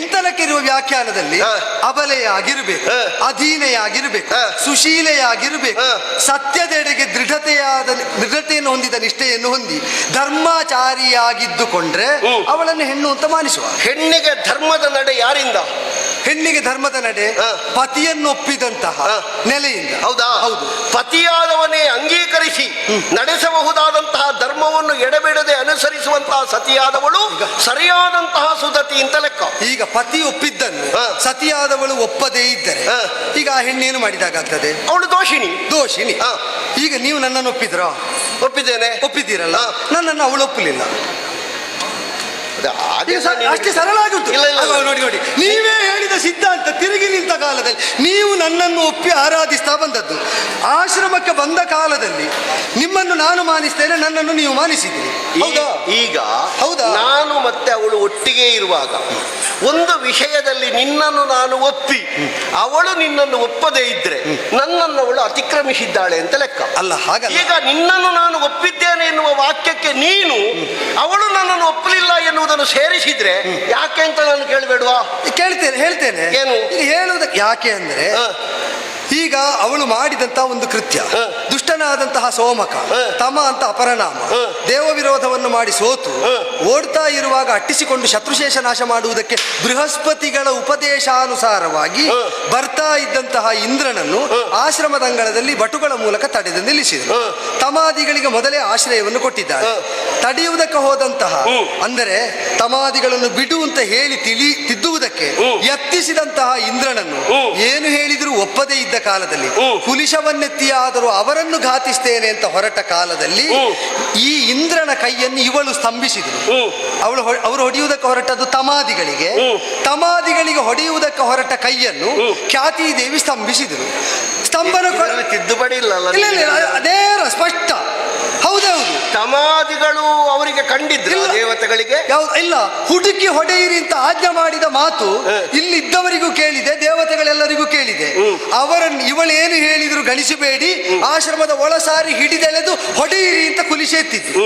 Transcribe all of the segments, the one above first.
ಎಂಟಲಕ್ಕಿರುವ ವ್ಯಾಖ್ಯಾನದಲ್ಲಿ. ಅಬಲೆಯಾಗಿರ್ಬೇಕು. ಅಧೀನೆಯಾಗಿರ್ಬೇಕು ಸುಶೀಲೆಯಾಗಿರ್ಬೇಕು ಸತ್ಯದೆಡೆಗೆ ದೃಢತೆಯಾದ ದೃಢತೆಯನ್ನು ಹೊಂದಿದ ನಿಷ್ಠೆಯನ್ನು ಹೊಂದಿ ಧರ್ಮಾಚಾರಿಯಾಗಿದ್ದುಕೊಂಡ್ರೆ. ಅವಳನ್ನು ಹೆಣ್ಣು ಅಂತ ಮಾನಿಸುವ ಹೆಣ್ಣಿಗೆ ಧರ್ಮದ ನಡೆ ಯಾರಿಂದ ಹೆಣ್ಣಿಗೆ ಧರ್ಮದ ನಡೆ ಪತಿಯನ್ನೊಪ್ಪಿದಂತಹ ಪತಿಯನ್ನು ಒಪ್ಪಿದಂತಹ ನೆಲೆಯಿಂದ. ಹೌದಾ? ಹೌದು. ಪತಿಯಾದವನೇ ಅಂಗೀಕರಿಸಿ ನಡೆಸಬಹುದಾದಂತಹ ಧರ್ಮವನ್ನು ಎಡಬಿಡದೆ ಅನುಸರಿಸುವಂತಹ ಸತಿಯಾದವಳು ಸರಿಯಾದಂತಹ ಸುದತಿ ಅಂತ ಲೆಕ್ಕ. ಈಗ ಪತಿ ಒಪ್ಪಿದ್ದನ್ನು. ಸತಿಯಾದವಳು ಒಪ್ಪದೇ ಇದ್ದರೆ ಹ. ಈಗ ಆ ಹೆಣ್ಣೇನು ಮಾಡಿದಾಗಾಗ್ತದೆ ಅವಳು ದೋಷಿಣಿ. ದೋಷಿಣಿ. ಈಗ ನೀವು ನನ್ನನ್ನು ಒಪ್ಪಿದ್ರ? ಒಪ್ಪಿದ್ದೇನೆ. ಒಪ್ಪಿದ್ದೀರಲ್ಲ. ನನ್ನನ್ನು ಅವಳು ಒಪ್ಪಲಿಲ್ಲ ಅದು ಹಾಗೆ ಈಗ ಸ- ನಿನಗೆ- ಅಷ್ಟೇ ಸರಳ ಉಂಟು. ನೋಡಿ ನೋಡಿ. ನೀವೇ ಹೇಳಿದ ಸಿದ್ಧಾಂತ ತಿರುಗಿ ನಿಂತ ಕಾಲದಲ್ಲಿ ನೀವು ನನ್ನನ್ನು ಒಪ್ಪಿ ಆರಾಧಿಸ್ತಾ ಬಂದದ್ದು. ಆಶ್ರಮಕ್ಕೆ ಬಂದ ಕಾಲದಲ್ಲಿ ನಿಮ್ಮನ್ನು ನಾನು ಮಾನಿಸ್ತೇನೆ ನನ್ನನ್ನು ನೀವು ಮಾನಿಸಿದ್ದೀರಿ. ಹೌದಾ? ಈಗ ಹೌದಾ? ನಾನು ಮತ್ತೆ ಅವಳು ಒಟ್ಟಿಗೆ ಇರುವಾಗ ಒಂದು ವಿಷಯದಲ್ಲಿ ನಿನ್ನನ್ನು ನಾನು ಒಪ್ಪಿ ಅವಳು ನಿನ್ನನ್ನು ಒಪ್ಪದೇ ಇದ್ರೆ ನನ್ನನ್ನು ಅವಳು ಅತಿಕ್ರಮಿಸಿದ್ದಾಳೆ ಅಂತ ಲೆಕ್ಕ. ಅಲ್ಲ ಹಾಗೆ ಈಗ ನಿನ್ನನ್ನು ನಾನು ಒಪ್ಪಿದ್ದೇನೆ ಎನ್ನುವ ವಾಕ್ಯಕ್ಕೆ ನೀನು ಅವಳು ನನ್ನನ್ನು ಒಪ್ಪಲಿಲ್ಲ ಎನ್ನುವುದನ್ನು ಸೇರಿಸಿದ್ರೆ ಯಾಕೆ ಅಂತ ನಾನು ಕೇಳಬೇಡುವಾ? ಕೇಳ್ತೇನೆ ಹೇಳ್ತೇನೆ. ಏನು? ಹೇಳುವುದಕ್ಕೆ ಯಾಕೆ ಅಂದ್ರೆ ಈಗ ಅವಳು ಮಾಡಿದಂತ ಒಂದು ಕೃತ್ಯ ಹ. ಸೋಮಕ. ತಮ ಅಂತ ಅಪರನಾಮ. ದೇವ ವಿರೋಧವನ್ನು ಮಾಡಿ ಸೋತು. ಓಡ್ತಾ ಇರುವಾಗ ಅಟ್ಟಿಸಿಕೊಂಡು ಶತ್ರುಶೇಷ ನಾಶ ಮಾಡುವುದಕ್ಕೆ ಬೃಹಸ್ಪತಿಗಳ ಉಪದೇಶಾನುಸಾರವಾಗಿ ಬರ್ತಾ ಇದ್ದಂತಹ ಇಂದ್ರನನ್ನು ಆಶ್ರಮದ ಅಂಗಳದಲ್ಲಿ ಬಟುಗಳ ಮೂಲಕ ತಡೆದು ನಿಲ್ಲಿಸಿದರು. ತಮಾದಿಗಳಿಗೆ ಮೊದಲೇ ಆಶ್ರಯವನ್ನು ಕೊಟ್ಟಿದ್ದಾರೆ. ತಡೆಯುವುದಕ್ಕೆ ಹೋದಂತಹ ಅಂದರೆ ತಮಾದಿಗಳನ್ನು ಬಿಡು ಅಂತ ಹೇಳಿ ತಿಳಿ ತಿದ್ದುವುದಕ್ಕೆ. ಯತ್ನಿಸಿದಂತಹ ಇಂದ್ರನನ್ನು ಏನು ಹೇಳಿದರೂ ಒಪ್ಪದೇ ಇದ್ದ ಕಾಲದಲ್ಲಿ ಹುಲಿಶವನ್ನೆತ್ತಿಯಾದರೂ ಕುಲಿಶವನ್ನೆತ್ತಿಯಾದರೂ ಅವರನ್ನು ಘಾತಿಸ್ತೇನೆ ಅಂತ ಹೊರಟ ಕಾಲದಲ್ಲಿ ಈ ಇಂದ್ರನ ಕೈಯನ್ನು ಇವಳು ಸ್ತಂಭಿಸಿದರು. ಅವಳು ಅವರು ಹೊಡೆಯುವುದಕ್ಕೆ ಹೊರಟದ್ದು ತಮಾದಿಗಳಿಗೆ. ತಮಾದಿಗಳಿಗೆ ಹೊಡೆಯುವುದಕ್ಕೆ ಹೊರಟ ಕೈಯನ್ನು. ಖ್ಯಾತಿ ದೇವಿ ಸ್ತಂಭಿಸಿದರು ಸ್ತಂಭನ ತಿದ್ದುಪಡಿ ಇಲ್ಲ ಅದೇ ಸ್ಪಷ್ಟ ಸಮಾಧಿಗಳು ಅವರಿಗೆ ಕಂಡಿದ್ರು ದೇವತೆಗಳಿಗೆ? ಇಲ್ಲ. ಹುಡುಕಿ ಹೊಡೆಯಿರಿ ಅಂತ ಆಜ್ಞೆ ಮಾಡಿದ ಮಾತು ಇಲ್ಲಿ ಇಲ್ಲಿದ್ದವರಿಗೂ ಕೇಳಿದೆ ದೇವತೆಗಳೆಲ್ಲರಿಗೂ ಕೇಳಿದೆ. ಅವರನ್ನು ಇವಳು ಏನು ಹೇಳಿದ್ರು ಗಣಿಸಬೇಡಿ ಆಶ್ರಮದ ಒಳಸಾರಿ ಹಿಡಿದೆಳೆದು ಹೊಡೆಯಿರಿ ಅಂತ ಕುಲಿಸಿ ಎತ್ತಿದ್ದು.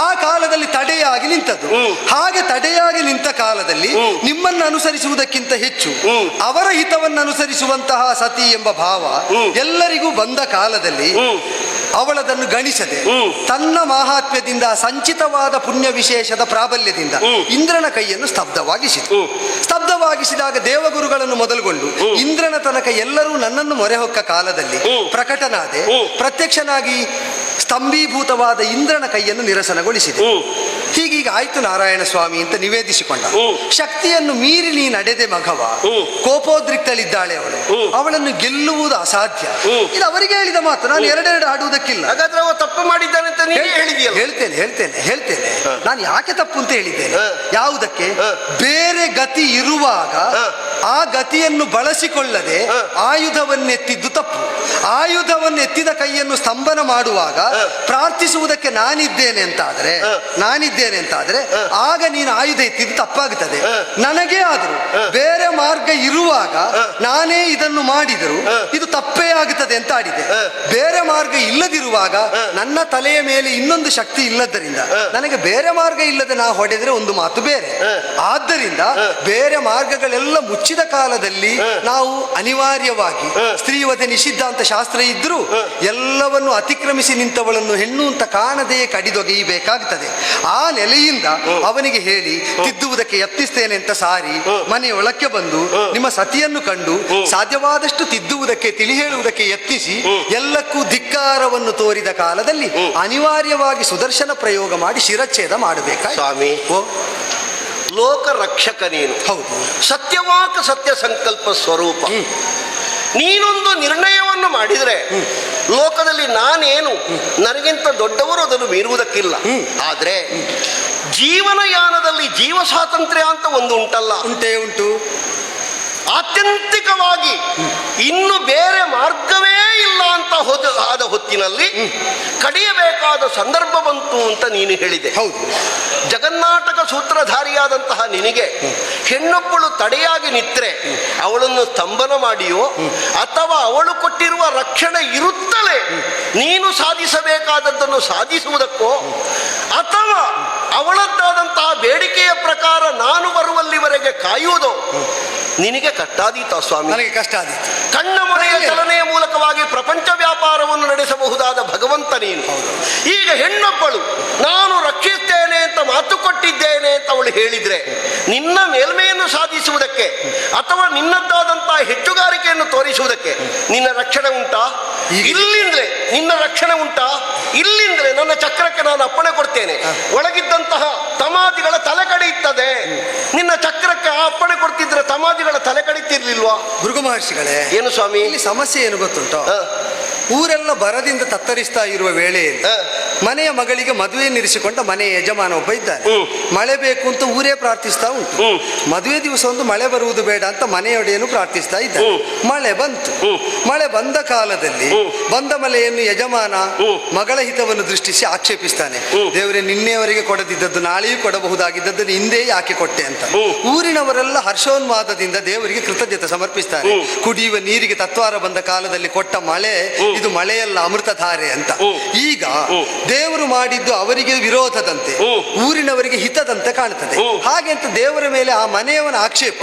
ಆ ಕಾಲದಲ್ಲಿ ತಡೆಯಾಗಿ ನಿಂತದ್ದು. ಹಾಗೆ ತಡೆಯಾಗಿ ನಿಂತ ಕಾಲದಲ್ಲಿ. ನಿಮ್ಮನ್ನು ಅನುಸರಿಸುವುದಕ್ಕಿಂತ ಹೆಚ್ಚು. ಅವರ ಹಿತವನ್ನು ಅನುಸರಿಸುವಂತಹ ಸತಿ ಎಂಬ ಭಾವ ಎಲ್ಲರಿಗೂ ಬಂದ ಕಾಲದಲ್ಲಿ. ಅವಳದನ್ನು ಗಣಿಸದೆ ತನ್ನ ಮಹಾತ್ಮ್ಯದಿಂದ ಸಂಚಿತವಾದ ಪುಣ್ಯ ವಿಶೇಷದ ಪ್ರಾಬಲ್ಯದಿಂದ ಇಂದ್ರನ ಕೈಯನ್ನು ಸ್ತಬ್ಧವಾಗಿಸಿತು. ಸ್ತಬ್ಧವಾಗಿಸಿದಾಗ ದೇವಗುರುಗಳನ್ನು ಮೊದಲುಗೊಂಡು ಇಂದ್ರನ ತನಕ ಎಲ್ಲರೂ ನನ್ನನ್ನು ಮೊರೆ ಹೊಕ್ಕ ಕಾಲದಲ್ಲಿ ಪ್ರಕಟನಾದೆ. ಪ್ರತ್ಯಕ್ಷನಾಗಿ ಸ್ತಂಭೀಭೂತವಾದ ಇಂದ್ರನ ಕೈಯನ್ನು ನಿರಸನಗೊಳಿಸಿದೆ. ಹೀಗೀಗ ಆಯ್ತು ನಾರಾಯಣ ಸ್ವಾಮಿ ಅಂತ ನಿವೇದಿಸಿಕೊಂಡ. ಶಕ್ತಿಯನ್ನು ಮೀರಿ ನೀ ನಡೆದೆ ಮಗವ. ಕೋಪೋದ್ರಿಕ್ತಳಿದ್ದಾಳೆ ಅವಳು. ಅವಳನ್ನು ಗೆಲ್ಲುವುದು ಅಸಾಧ್ಯ. ಇದು ಅವರಿಗೆ ಹೇಳಿದ ಮಾತು ನಾನು ಎರಡೆರಡು ಆಡುವುದಕ್ಕಿಲ್ಲ ಹಾಗಾದ್ರೆ ಅವ ತಪ್ಪು ಮಾಡಿದ್ದಾನೆ ಅಂತ ಹೇಳಿದೆಯಲ್ಲ? ಹೇಳ್ತೇನೆ ಹೇಳ್ತೇನೆ ಹೇಳ್ತೇನೆ. ನಾನು ಯಾಕೆ ತಪ್ಪು ಅಂತ ಹೇಳಿದ್ದೇನೆ? ಯಾವುದಕ್ಕೆ? ಬೇರೆ ಗತಿ ಇರುವಾಗ. ಆ ಗತಿಯನ್ನು ಬಳಸಿಕೊಳ್ಳದೆ. ಆಯುಧವನ್ನೆತ್ತಿದ್ದು ತಪ್ಪು. ಆಯುಧವನ್ನು ಎತ್ತಿದ ಕೈಯನ್ನು ಸ್ತಂಭನ ಮಾಡುವಾಗ ಪ್ರಾರ್ಥಿಸುವುದಕ್ಕೆ ನಾನಿದ್ದೇನೆ ಅಂತಾದ್ರೆ. ನಾನಿದ್ದೇನೆ ಅಂತಾದ್ರೆ. ಆಗ ನೀನು ಆಯುಧ ಎತ್ತಿದ್ದು ತಪ್ಪಾಗುತ್ತದೆ ನನಗೆ ಆದರೂ ಬೇರೆ ಮಾರ್ಗ ಇರುವಾಗ ನಾನೇ ಇದನ್ನು ಮಾಡಿದರು ಇದು ತಪ್ಪೇ ಆಗುತ್ತದೆ ಅಂತ ಆಡಿದೆ ಬೇರೆ ಮಾರ್ಗ ಇಲ್ಲದಿರುವಾಗ ನನ್ನ ತಲೆಯ ಮೇಲೆ ಇನ್ನೊಂದು ಶಕ್ತಿ ಇಲ್ಲದರಿಂದ ನನಗೆ ಬೇರೆ ಮಾರ್ಗ ಇಲ್ಲದೆ ನಾ ಹೊಡೆದ್ರೆ ಒಂದು ಮಾತು ಬೇರೆ. ಆದ್ದರಿಂದ ಬೇರೆ ಮಾರ್ಗಗಳೆಲ್ಲ ಮುಚ್ಚಿದ ಕಾಲದಲ್ಲಿ ನಾವು ಅನಿವಾರ್ಯವಾಗಿ ಹ. ಸ್ತ್ರೀವತೆ ನಿಷಿದ್ಧ ಅಂತ ಶಾಸ್ತ್ರ ಇದ್ರೂ ಎಲ್ಲವನ್ನು ಅತಿಕ್ರಮಿಸಿ ನಿಂತವಳನ್ನು ಹೆಣ್ಣು ಅಂತ ಕಾಣದೇ ಕಡಿದೊಗೆಯಬೇಕಾಗ್ತದೆ ಆ ನೆಲೆಯಿಂದ ಅವನಿಗೆ ಹೇಳಿ ತಿದ್ದುವುದಕ್ಕೆ ಯತ್ನಿಸ್ತೇನೆ ಅಂತ ಸಾರಿ. ಮನೆಯೊಳಕ್ಕೆ ಬಂದು ನಿಮ್ಮ ಸತಿಯನ್ನು ಕಂಡು ಸಾಧ್ಯವಾದಷ್ಟು ತಿದ್ದುವುದಕ್ಕೆ ತಿಳಿ ಹೇಳುವುದಕ್ಕೆ ಯತ್ನಿಸಿ ಎಲ್ಲಕ್ಕೂ ಧಿಕ್ಕಾರವನ್ನು ತೋರಿದ ಕಾಲದಲ್ಲಿ ಅನಿವಾರ್ಯವಾಗಿ ಸುದರ್ಶನ ಪ್ರಯೋಗ ಮಾಡಿ ಶಿರಚ್ಛೇದ ಮಾಡಬೇಕಾಯ್ತು. ಸ್ವಾಮಿ. ಓ. ಲೋಕ ರಕ್ಷಕ ನೀನು ಹೌದು. ಸತ್ಯವಾಕ ಸತ್ಯ ಸಂಕಲ್ಪ ಸ್ವರೂಪ. ನೀನೊಂದು ನಿರ್ಣಯವನ್ನು ಮಾಡಿದರೆ ಲೋಕದಲ್ಲಿ ನಾನೇನು ನನಗಿಂತ ದೊಡ್ಡವರು ಅದನ್ನು ಮೀರುವುದಕ್ಕಿಲ್ಲ. ಆದರೆ ಜೀವನಯಾನದಲ್ಲಿ ಜೀವ ಸ್ವಾತಂತ್ರ್ಯ ಅಂತ ಒಂದು ಉಂಟಲ್ಲ. ಉಂಟೇ ಉಂಟು. ಆತ್ಯಂತಿಕವಾಗಿ ಇನ್ನು ಬೇರೆ ಮಾರ್ಗವೇ ಇಲ್ಲ ಅಂತ ಹೋದ ಆದ ಹೊತ್ತಿನಲ್ಲಿ ಕಡಿಯಬೇಕಾದ ಸಂದರ್ಭ ಬಂತು ಅಂತ ನೀನು ಹೇಳಿದೆ. ಹೌದು. ಜಗನ್ನಾಟಕ ಸೂತ್ರಧಾರಿಯಾದಂತಹ ನಿನಗೆ ಹೆಣ್ಣೊಬ್ಬಳು ತಡೆಯಾಗಿ ನಿತ್ರೆ ಅವಳನ್ನು ಸ್ತಂಭನ ಮಾಡಿಯೋ ಅಥವಾ ಅವಳು ಕೊಟ್ಟಿರುವ ರಕ್ಷಣೆ ಇರುತ್ತಲೇ ನೀನು ಸಾಧಿಸಬೇಕಾದದ್ದನ್ನು ಸಾಧಿಸುವುದಕ್ಕೋ ಅಥವಾ ಅವಳದ್ದಾದಂತಹ ಬೇಡಿಕೆಯ ಪ್ರಕಾರ ನಾನು ಬರುವಲ್ಲಿವರೆಗೆ ಕಾಯುವುದು? ನಿನಗೆ ಕಟ್ಟಾದೀತ ಸ್ವಾಮಿ. ನನಗೆ ಕಷ್ಟ ಆದೀತು ಕಣ್ಣ ಮನೆಯ ಚಲನೆಯ ಮೂಲಕವಾಗಿ ಪ್ರಪಂಚ ವ್ಯಾಪಾರವನ್ನು ನಡೆಸಬಹುದಾದ ಭಗವಂತ ನೀನು. ಈಗ ಹೆಣ್ಣೊಬ್ಬಳು ನಾನು ರಕ್ಷಿಸ್ತೇನೆ ಅಂತ ಮಾತು ಕೊಟ್ಟಿದ್ದೇನೆ ಅಂತ ಅವಳು ಹೇಳಿದ್ರೆ ನಿನ್ನ ಮೇಲ್ಮೆಯನ್ನು ಸಾಧಿಸುವುದಕ್ಕೆ ಅಥವಾ ನಿನ್ನದ್ದಾದಂತಹ ಹೆಚ್ಚುಗಾರಿಕೆಯನ್ನು ತೋರಿಸುವುದಕ್ಕೆ ನಿನ್ನ ರಕ್ಷಣೆ ಉಂಟಾ? ಇಲ್ಲಿಂದ್ರೆ ನಿನ್ನ ರಕ್ಷಣೆ ಉಂಟಾ? ಇಲ್ಲಿಂದ್ರೆ ನನ್ನ ಚಕ್ರಕ್ಕೆ ನಾನು ಅಪ್ಪಣೆ ಕೊಡ್ತೇನೆ. ಒಳಗಿದ್ದಂತಹ ತಮಾದಿಗಳ ತಲೆ ಕಡಿಯುತ್ತದೆ ನಿನ್ನ ಚಕ್ರಕ್ಕೆ ಅಪ್ಪಣೆ ಕೊಡ್ತಿದ್ರೆ ತಮಾದಿಗಳ ತಲೆ ಕಡಿತಿರ್ಲಿಲ್ವಾ ಭೃಗು ಮಹರ್ಷಿಗಳೇ ಏನು ಸ್ವಾಮಿ? ಇಲ್ಲಿ ಸಮಸ್ಯೆ ಏನು ಗೊತ್ತುಂಟು? ಊರೆಲ್ಲ ಬರದಿಂದ ತತ್ತರಿಸ್ತಾ ಇರುವ ವೇಳೆಯಲ್ಲಿ. ಮನೆಯ ಮಗಳಿಗೆ ಮದುವೆ ನಿರಿಸಿಕೊಂಡ ಮನೆಯ ಯಜಮಾನ ಒಬ್ಬ ಇದ್ದಾರೆ ಮಳೆ ಬೇಕು ಅಂತ ಊರೇ ಪ್ರಾರ್ಥಿಸ್ತಾ ಉಂಟು. ಮದುವೆ ದಿವಸ ಒಂದು ಮಳೆ ಬರುವುದು ಬೇಡ ಅಂತ ಮನೆಯೊಡೆಯನ್ನು ಪ್ರಾರ್ಥಿಸ್ತಾ ಇದ್ದ ಮಳೆ ಬಂತು. ಮಳೆ ಬಂದ ಕಾಲದಲ್ಲಿ ಬಂದ ಮಳೆಯನ್ನು ಯಜಮಾನ ಮಗಳ ಹಿತವನ್ನು ದೃಷ್ಟಿಸಿ ಆಕ್ಷೇಪಿಸ್ತಾನೆ. ದೇವರೇ ನಿನ್ನೆಯವರೆಗೆ ಕೊಡದಿದ್ದದ್ದು ನಾಳೆಯೂ ಕೊಡಬಹುದಾಗಿದ್ದದ್ದು ಹಿಂದೆ ಯಾಕೆ ಕೊಟ್ಟೆ ಅಂತ. ಊರಿನವರೆಲ್ಲ ಹರ್ಷೋನ್ಮಾದದಿಂದ ದೇವರಿಗೆ ಕೃತಜ್ಞತೆ ಸಮರ್ಪಿಸ್ತಾರೆ. ಕುಡಿಯುವ ನೀರಿಗೆ ತತ್ವಾರ ಬಂದ ಕಾಲದಲ್ಲಿ ಕೊಟ್ಟ ಮಳೆ ಇದು ಮಳೆಯಲ್ಲ ಅಮೃತಧಾರೆ ಅಂತ. ಈಗ. ದೇವರು ಮಾಡಿದ್ದು ಅವರಿಗೆ ವಿರೋಧದಂತೆ ಊರಿನವರಿಗೆ ಹಿತದಂತೆ ಕಾಣುತ್ತದೆ. ಹಾಗೆ ಅಂತ ದೇವರ ಮೇಲೆ ಆ ಮನೆಯವನ ಆಕ್ಷೇಪ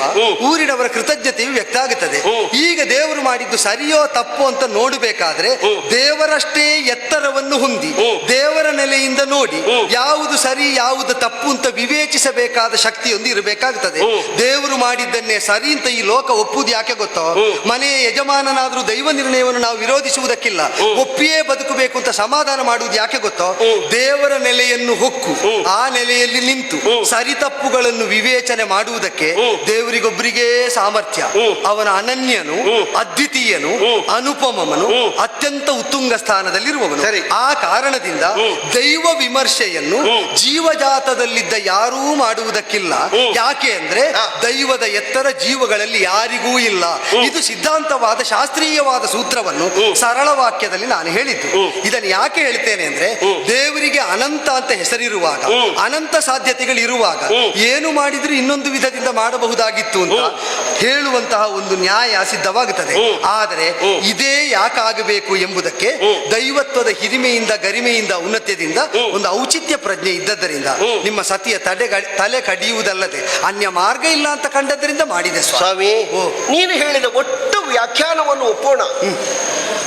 ಊರಿನವರ ಕೃತಜ್ಞತೆಯು ವ್ಯಕ್ತ ಆಗುತ್ತದೆ. ಈಗ ದೇವರು ಮಾಡಿದ್ದು ಸರಿಯೋ ತಪ್ಪು ಅಂತ ನೋಡಬೇಕಾದ್ರೆ ದೇವರಷ್ಟೇ ಎತ್ತರವನ್ನು ಹೊಂದಿ ದೇವರ ನೆಲೆಯಿಂದ ನೋಡಿ ಯಾವುದು ಸರಿ ಯಾವುದು ತಪ್ಪು ಅಂತ ವಿವೇಚಿಸಬೇಕಾದ ಶಕ್ತಿಯೊಂದು ಇರಬೇಕಾಗುತ್ತದೆ. ದೇವರು ಮಾಡಿದ್ದನ್ನೇ ಸರಿ ಅಂತ ಈ ಲೋಕ ಒಪ್ಪುವುದು ಯಾಕೆ ಗೊತ್ತೋ. ಮನೆಯ ಯಜಮಾನನಾದ್ರೂ ದೈವ ನಿರ್ಣಯವನ್ನು ನಾವು ವಿರೋಧಿಸುವುದಕ್ಕಿಲ್ಲ. ಒಪ್ಪಿಯೇ ಬದುಕಬೇಕು ಅಂತ ಸಮಾಧಾನ ಮಾಡುವುದು ಯಾಕೆ ಗೊತ್ತೋ? ಹ್ಮ್. ದೇವರ ನೆಲೆಯನ್ನು ಹೊಕ್ಕು ಆ ನೆಲೆಯಲ್ಲಿ ನಿಂತು. ಸರಿ ತಪ್ಪುಗಳನ್ನು ವಿವೇಚನೆ ಮಾಡುವುದಕ್ಕೆ. ದೇವರಿಗೊಬ್ಬರಿಗೇ ಸಾಮರ್ಥ್ಯ ಅವನ ಅನನ್ಯನು. ಅದ್ವಿತೀಯನು. ಅನುಪಮನು ಅತ್ಯಂತ ಉತ್ತುಂಗ ಸ್ಥಾನದಲ್ಲಿರುವವನು. ಆ ಕಾರಣದಿಂದ ದೈವ ವಿಮರ್ಶೆಯನ್ನು. ಜೀವಜಾತದಲ್ಲಿದ್ದ ಯಾರೂ ಮಾಡುವುದಕ್ಕಿಲ್ಲ. ಯಾಕೆ ಅಂದ್ರೆ ದೈವದ ಎತ್ತರ ಜೀವಗಳಲ್ಲಿ ಯಾರಿಗೂ ಇಲ್ಲ ಇದು ಸಿದ್ಧಾಂತವಾದ ಶಾಸ್ತ್ರೀಯವಾದ ಸೂತ್ರವನ್ನು ಸರಳ ವಾಕ್ಯದಲ್ಲಿ ನಾನು ಹೇಳಿದ್ದು. ಇದನ್ನು ಯಾಕೆ ಹೇಳ್ತೇನೆ ಅಂದ್ರೆ. ದೇವರಿಗೆ ಅನಂತ ಅಂತ ಹೆಸರಿರುವಾಗ ಅನಂತ ಸಾಧ್ಯತೆಗಳು ಇರುವಾಗ ಏನು ಮಾಡಿದ್ರು ಇನ್ನೊಂದು ವಿಧದಿಂದ ಮಾಡಬಹುದಾಗಿತ್ತು ಅಂತ. ಹೇಳುವಂತಹ ಒಂದು ನ್ಯಾಯ ಸಿದ್ಧವಾಗುತ್ತದೆ. ಆದರೆ. ಇದೇ ಯಾಕಾಗಬೇಕು ಎಂಬುದಕ್ಕೆ ದೈವತ್ವದ ಹಿರಿಮೆಯಿಂದ ಗರಿಮೆಯಿಂದ ಉನ್ನತ್ಯದಿಂದ ಒಂದು ಔಚಿತ್ಯ ಪ್ರಜ್ಞೆ ಇದ್ದದ್ದರಿಂದ ನಿಮ್ಮ ಸತಿಯ ತಡೆ ತಲೆ ಕಡಿಯುವುದಲ್ಲದೆ ಅನ್ಯ ಮಾರ್ಗ ಇಲ್ಲ ಅಂತ ಕಂಡದ್ದರಿಂದ ಮಾಡಿದೆ ಸ್ವಾಮಿ. ನೀನು ಹೇಳಿದ ಒಟ್ಟು ವ್ಯಾಖ್ಯಾನವನ್ನು ಒಪ್ಪೋಣ.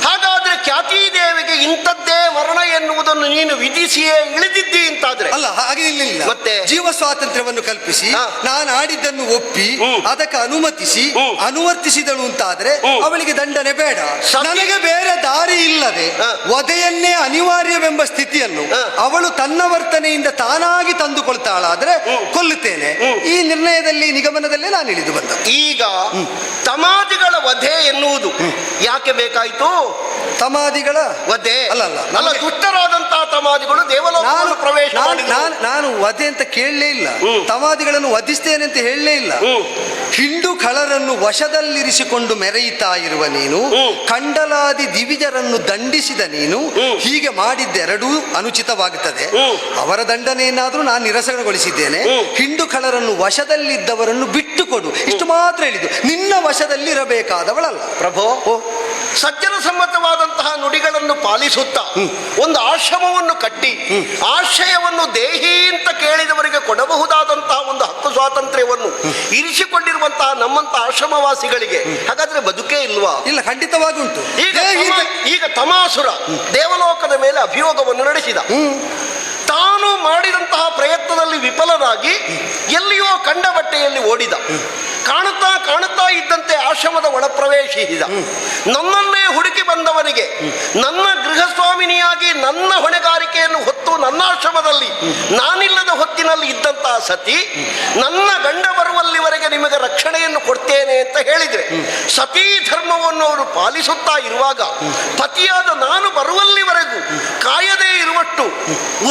ಹಾಗಾದ್ರೆ ಖ್ಯಾತಿ ದೇವಿಗೆ ಇಂಥದ್ದೇ ವರ್ಣ ಎನ್ನುವುದನ್ನು ನೀನು ವಿಧಿಸಿಯೇ ಇಳಿದಿದ್ದಿ ಅಂತಾದ್ರೆ ಅಲ್ಲ ಹಾಗೆ ಇಲ್ಲ ಮತ್ತೆ? ಜೀವ ಸ್ವಾತಂತ್ರ್ಯವನ್ನು ಕಲ್ಪಿಸಿ. ನಾನು ಆಡಿದ್ದನ್ನು ಒಪ್ಪಿ ಅದಕ್ಕೆ ಅನುಮತಿಸಿ. ಅನುವರ್ತಿಸಿದಳು ಅಂತಾದ್ರೆ. ಅವಳಿಗೆ ದಂಡನೆ ಬೇಡ ನನಗೆ ಬೇರೆ ದಾರಿ ಇಲ್ಲದೆ. ವಧೆಯನ್ನೇ ಅನಿವಾರ್ಯವೆಂಬ ಸ್ಥಿತಿಯನ್ನು ಅವಳು ತನ್ನ ವರ್ತನೆಯಿಂದ ತಾನಾಗಿ ತಂದುಕೊಳ್ತಾಳಾದ್ರೆ. ಕೊಲ್ಲುತ್ತೇನೆ ಈ ನಿರ್ಣಯದಲ್ಲಿ ನಿಗಮನದಲ್ಲೇ ನಾನು ಇಳಿದು ಬಂದ ಈಗ ತಮಾದಿಗಳ ವಧೆ ಎನ್ನುವುದು ಯಾಕೆ ಬೇಕಾಯಿತು ಸಮಾಧಿಗಳ ವಧೆ ಅಲ್ಲ, ಅಲ್ಲ, ದುಷ್ಟರಾದಂತಹ ತಮಾದಿಗಳು ದೇವಲೋಕವನ್ನು ಪ್ರವೇಶ ನಾನು- ನಾನು ನಾನು ವಧೆ ಅಂತ ಕೇಳಲೇ ಇಲ್ಲ. ತಮಾದಿಗಳನ್ನು ವಧಿಸ್ತೇನೆ ಅಂತ ಹೇಳಲೇ ಇಲ್ಲ. ಹಿಂಡು ಖಳರನ್ನು ವಶದಲ್ಲಿರಿಸಿಕೊಂಡು ಮೆರೆಯುತ್ತಾ ಇರುವ ನೀನು. ಕಂಡಲಾದಿ ದಿವಿಜರನ್ನು ದಂಡಿಸಿದ ನೀನು ಹೀಗೆ ಮಾಡಿದ್ದೆರಡೂ ಅನುಚಿತವಾಗುತ್ತದೆ. ಅವರ ದಂಡನೆಯನ್ನಾದರೂ ನಾನು ನಿರಸನಗೊಳಿಸಿದ್ದೇನೆ. ಹಿಂಡು ಖಳರನ್ನು ವಶದಲ್ಲಿದ್ದವರನ್ನು ಬಿಟ್ಟುಕೊಡು. ಇಷ್ಟು ಮಾತ್ರ ಹೇಳಿದ್ದು. ನಿನ್ನ ವಶದಲ್ಲಿರಬೇಕಾದವಳಲ್ಲ. ಪ್ರಭೋ ಸಜ್ಜನ ಸಮ್ಮತವಾದಂತಹ ನುಡಿಗಳನ್ನು ಪಾಲಿಸುತ್ತಾ ಒಂದು ಆಶ್ರಮವನ್ನು ಕಟ್ಟಿ ಆಶ್ರಯವನ್ನು ದೇಹಿ ಅಂತ ಕೇಳಿದವರಿಗೆ ಕೊಡಬಹುದಾದಂತಹ ಒಂದು ಹಕ್ಕು ಸ್ವಾತಂತ್ರ್ಯವನ್ನು ಇರಿಸಿಕೊಂಡಿರುವಂತಹ ನಮ್ಮಂತ ಆಶ್ರಮವಾಸಿಗಳಿಗೆ ಹಾಗಾದ್ರೆ ಬದುಕೇ ಇಲ್ವಾ? ಇಲ್ಲ ಖಂಡಿತವಾಗಿ ಉಂಟು. ಈಗ ಈಗ ತಮಾಸುರ ದೇವಲೋಕದ ಮೇಲೆ ಅಭಿಯೋಗವನ್ನು ನಡೆಸಿದ. ತಾನು ಮಾಡಿದಂತಹ ಪ್ರಯತ್ನದಲ್ಲಿ ವಿಫಲರಾಗಿ ಎಲ್ಲಿಯೋ ಕಂಡ ಬಟ್ಟೆಯಲ್ಲಿ ಓಡಿದ ಕಾಣುತ್ತಾ ಕಾಣುತ್ತಾ ಇದ್ದಂತೆ ಆಶ್ರಮದ ಒಳಪ್ರವೇಶಿಸಿದ. ನನ್ನನ್ನೇ ಹುಡುಕಿ ಬಂದವನಿಗೆ ನನ್ನ ಹೊಣೆಗಾರಿಕೆಯನ್ನು ಹೊತ್ತು ನನ್ನ ಆಶ್ರಮದಲ್ಲಿ, ನಾನಿಲ್ಲದ ಹೊತ್ತಿನಲ್ಲಿ ಇದ್ದಂತಹ ಸತಿ, ನನ್ನ ಗಂಡ ಬರುವಲ್ಲಿವರೆಗೆ ನಿಮಗೆ ರಕ್ಷಣೆಯನ್ನು ಕೊಡ್ತೇನೆ ಅಂತ ಹೇಳಿದ್ರೆ, ಸತೀ ಧರ್ಮವನ್ನು ಅವರು ಪಾಲಿಸುತ್ತಾ ಇರುವಾಗ, ಪತಿಯಾದ ನಾನು ಬರುವಲ್ಲಿವರೆಗೂ ಕಾಯದೇ ಉದ್ವಿಗ್ನತೆ